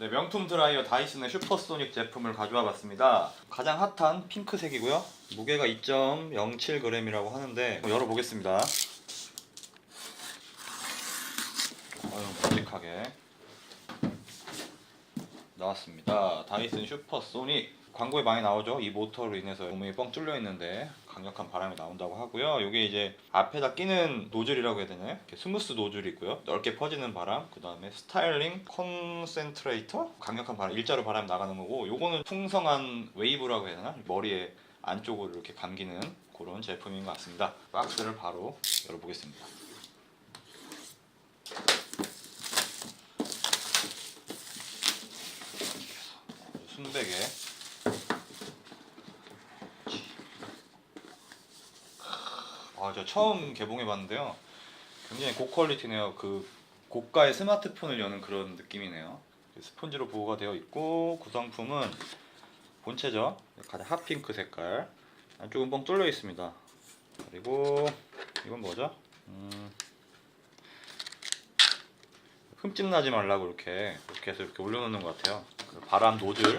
네, 명품 드라이어 다이슨의 슈퍼소닉 제품을 가져와 봤습니다. 가장 핫한 핑크색이고요. 무게가 2.07g이라고 하는데 열어보겠습니다. 아유, 묵직하게 나왔습니다. 다이슨 슈퍼소닉 광고에 많이 나오죠. 이 모터로 인해서 구멍이 뻥 뚫려 있는데 강력한 바람이 나온다고 하고요. 이게 이제 앞에다 끼는 노즐이라고 해야 되나요? 이렇게 스무스 노즐이 있고요. 넓게 퍼지는 바람, 그 다음에 스타일링 콘센트레이터, 강력한 바람, 일자로 바람이 나가는 거고, 요거는 풍성한 웨이브라고 해야 되나? 머리에 안쪽으로 이렇게 감기는 그런 제품인 것 같습니다. 박스를 바로 열어보겠습니다. 순백에 아, 저 처음 개봉해 봤는데요. 굉장히 고퀄리티네요. 그 고가의 스마트폰을 여는 그런 느낌이네요. 스펀지로 보호가 되어 있고 구성품은 본체죠. 가장 핫핑크 색깔. 안쪽은 뻥 뚫려 있습니다. 그리고 이건 뭐죠? 음, 흠집 나지 말라고 이렇게 이렇게 해서 이렇게 올려놓는 것 같아요. 그 바람 노즐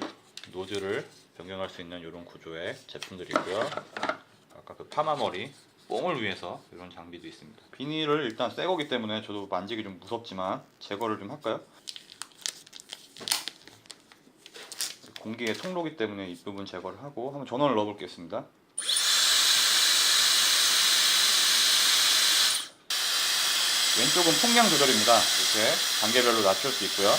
노즐을 변경할 수 있는 이런 구조의 제품들이 있고요. 아까 그 파마 머리 뽕을 위해서 이런 장비도 있습니다. 비닐을 일단 새 거기 때문에 저도 만지기 좀 무섭지만 제거를 좀 할까요? 공기의 통로기 때문에 이 부분 제거를 하고 한번 전원을 넣어보겠습니다. 왼쪽은 풍량 조절입니다. 이렇게 단계별로 낮출 수 있고요.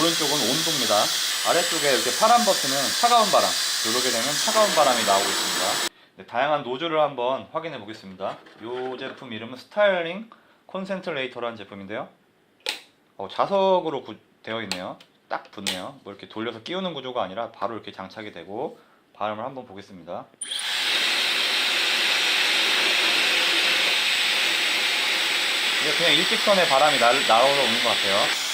오른쪽은 온도입니다. 아래쪽에 이렇게 파란 버튼은 차가운 바람. 누르게 되면 차가운 바람이 나오고 있습니다. 네, 다양한 노즐을 한번 확인해 보겠습니다. 이 제품 이름은 스타일링 콘센트레이터라는 제품인데요. 어, 자석으로 구- 되어 있네요. 딱 붙네요. 뭐 이렇게 돌려서 끼우는 구조가 아니라 바로 이렇게 장착이 되고 바람을 한번 보겠습니다. 이게 그냥 일직선의 바람이 나, 나오러 오는 것 같아요.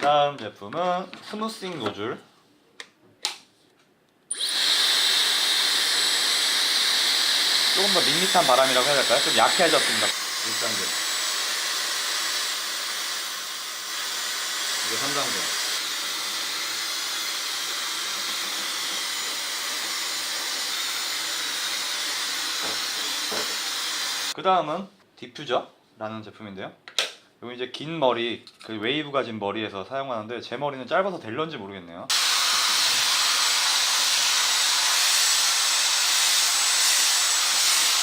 다음 제품은 스무싱 노즐. 조금 더 밋밋한 바람이라고 해야 될까요? 좀 약해졌습니다. 1단계. 이게 3단계. 그 다음은 디퓨저라는 제품인데요. 이거 이제 긴 머리, 그 웨이브 가진 머리에서 사용하는데 제 머리는 짧아서 될런지 모르겠네요.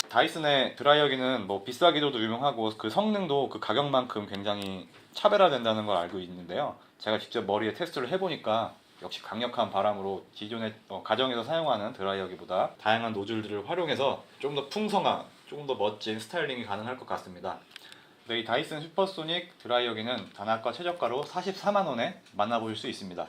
다이슨의 드라이어기는 뭐 비싸기로도 유명하고 그 성능도 그 가격만큼 굉장히 차별화된다는 걸 알고 있는데요. 제가 직접 머리에 테스트를 해보니까 역시 강력한 바람으로 기존의 어, 가정에서 사용하는 드라이어기보다 다양한 노즐들을 활용해서 좀 더 풍성한, 조금 더 멋진 스타일링이 가능할 것 같습니다. 네, 이 다이슨 슈퍼소닉 드라이어기는 단합과 최저가로 44만 원에 만나보실 수 있습니다.